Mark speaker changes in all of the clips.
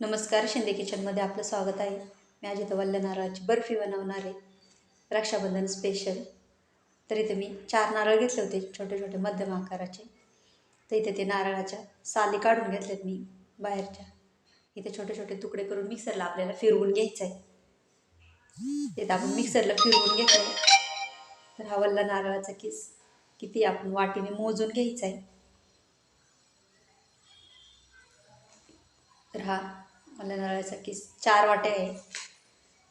Speaker 1: नमस्कार शिंदे किचनमध्ये आपलं स्वागत आहे. मी आज इथं वल्ल नारळाची बर्फी बनवणार आहे. रक्षाबंधन स्पेशल तर इथे मी चार नारळ घेतले होते छोटे छोटे मध्यम आकाराचे. तर इथे ते नारळाच्या साली काढून घेतलेत मी बाहेरच्या. इथे छोटे छोटे तुकडे करून मिक्सरला आपल्याला फिरवून घ्यायचं आहे. इथं आपण मिक्सरला फिरवून घेतलं तर हा वल्ला नारळाचा किस किती आपण वाटीने मोजून घ्यायचा आहे. तर हा मला नारळाचा किस चार वाट्या आहे.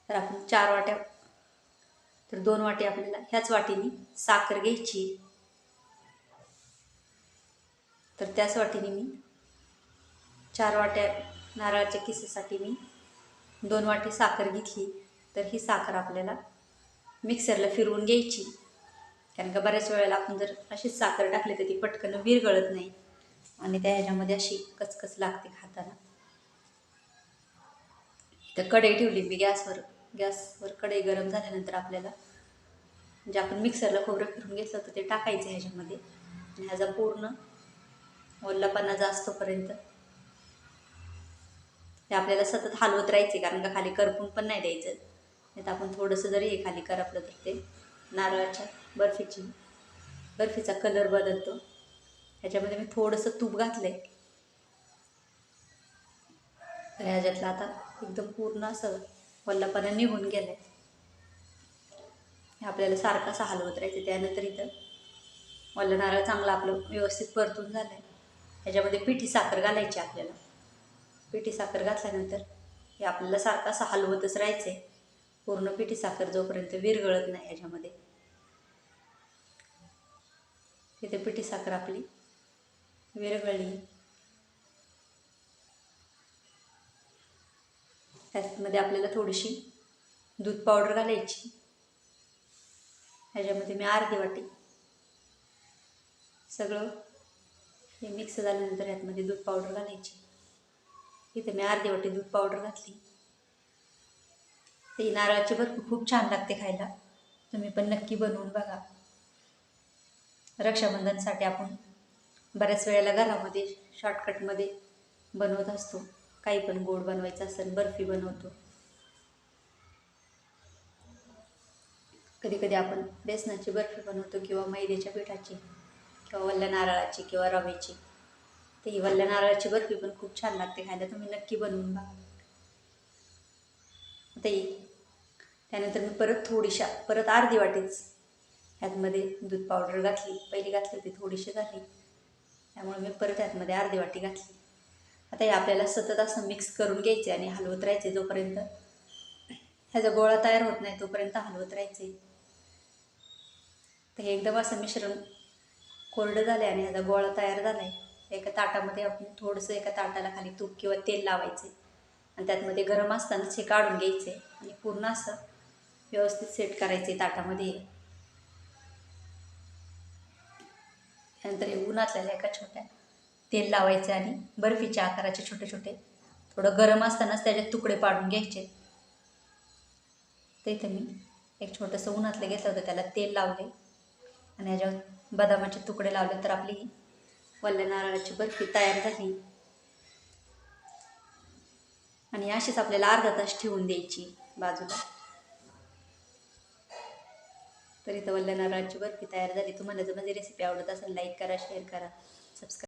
Speaker 1: तर आपण चार वाट्या तर दोन वाटी आपल्याला ह्याच वाटीने साखर घ्यायची. तर त्याच वाटीने मी चार वाट्या नारळाच्या किसेसाठी मी दोन वाटी साखर घेतली. तर ही साखर आपल्याला मिक्सरला फिरवून घ्यायची. कारण का बऱ्याच वेळेला आपण जर अशीच साखर टाकली तर ती पटकन विरगळत नाही. आणि त्या ह्याच्यामध्ये अशी कचकच लागते खाताना. तर कढई ठेवली मी गॅसवर गॅसवर कढई गरम झाल्यानंतर आपल्याला जे आपण मिक्सरला खोबरं फिरून घेतलं होतं ते टाकायचं ह्याच्यामध्ये. आणि ह्याचा पूर्ण ओल्लापणा जास्तपर्यंत ते आपल्याला सतत हलवत राहायचे कारण का खाली करपून पण नाही द्यायचं. नाही तर आपण थोडंसं जरी हे खाली करपलं तर ते नारळाच्या बर्फीची बर्फीचा कलर बदलतो. ह्याच्यामध्ये मी थोडंसं तूप घातलं आहे तर ह्याच्यातलं आता एकदम पूर्ण असं वल्लापणा निघून गेलं आहे आपल्याला सारखा असं हलवत राहायचं त्यानंतर इथं वल्लं नारळ चांगलं आपलं व्यवस्थित परतून झालं आहे ह्याच्यामध्ये पिठी साखर घालायची आपल्याला. पिठी साखर घातल्यानंतर हे आपल्याला सारखं असं हलवतच राहायचं आहे पूर्ण पिठी साखर जोपर्यंत विरघळत नाही ह्याच्यामध्ये. तिथे पिठी साखर आपली विरघळली. त्यामध्ये आपल्याला थोडीशी दूध पावडर घालायची. ह्याच्यामध्ये मी अर्धी वाटी सगळं हे मिक्स झाल्यानंतर ह्यातमध्ये दूध पावडर घालायची. इथे मी अर्धी वाटी दूध पावडर घातली. ते नारळाची बर्फी खूप छान लागते खायला. तुम्ही पण नक्की बनवून बघा. रक्षाबंधनसाठी आपण बऱ्याच वेळेला घरामध्ये शॉर्टकटमध्ये बनवत असतो. काही पण गोड बनवायचं असेल बर्फी बनवतो. कधी कधी आपण बेसनाची बर्फी बनवतो किंवा मैद्याच्या पिठाची किंवा वल्ल्या नारळाची किंवा रव्याची. तर ही वल्ल्या नारळाची बर्फी पण खूप छान लागते खायला. तुम्ही नक्की बनवून बघा. ते त्यानंतर मी परत थोडीशा परत अर्धी वाटीच ह्यातमध्ये दूध पावडर घातली. पहिली घातली होती थोडीशी घातली त्यामुळे मी परत ह्यातमध्ये अर्धी वाटी घातली. आता हे आपल्याला सतत असं मिक्स करून घ्यायचे आणि हलवत राहायचे जोपर्यंत. ह्याचा गोळा तयार होत नाही तोपर्यंत हलवत राहायचे तर हे एकदम असं मिश्रण कोरडं झालं आणि ह्याचा गोळा तयार झाला आहे एका ताटामध्ये आपण थोडंसं एका ताटाला खाली तूप किंवा तेल लावायचे आणि त्यातमध्ये गरम असतानाच हे काढून घ्यायचे आणि पूर्ण असं व्यवस्थित सेट करायचे ताटामध्ये. नंतर हे उन्हातल्या एका छोट्या तेल लावायचे आणि बर्फीच्या आकाराचे छोटे छोटे थोडं गरम असतानाच त्याचे तुकडे पाडून घ्यायचे. ते मी एक छोटंसं उन्हातलं घेतलं होतं त्याला तेल लावले. आणि ह्याच्यावर बदामाचे तुकडे लावले तर आपली वल्ल्या नारळाची बर्फी तयार झाली. आणि अशीच आपल्याला अर्धा तास ठेवून द्यायची बाजूला. तर इथं वल्ल्या नारळाची बर्फी तयार झाली. तुम्हाला जर माझी रेसिपी आवडत असेल लाईक करा शेअर करा सबस्क्राईब